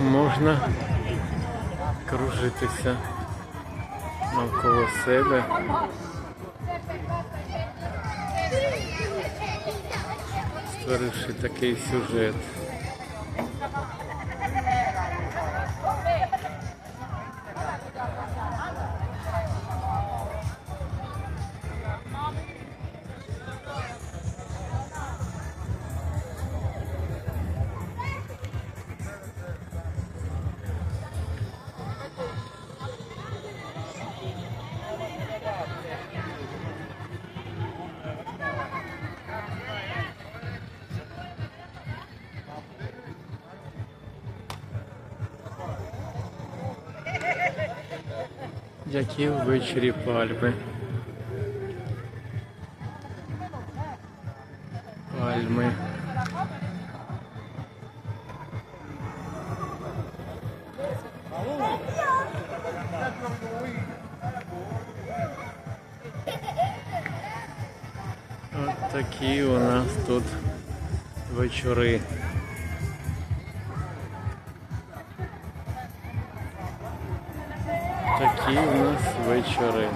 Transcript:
можна кружитися навколо себе. Створивши такий сюжет. Які ввечері пальми. Пальми. От такі у нас тут вечори. Такі у нас вечори.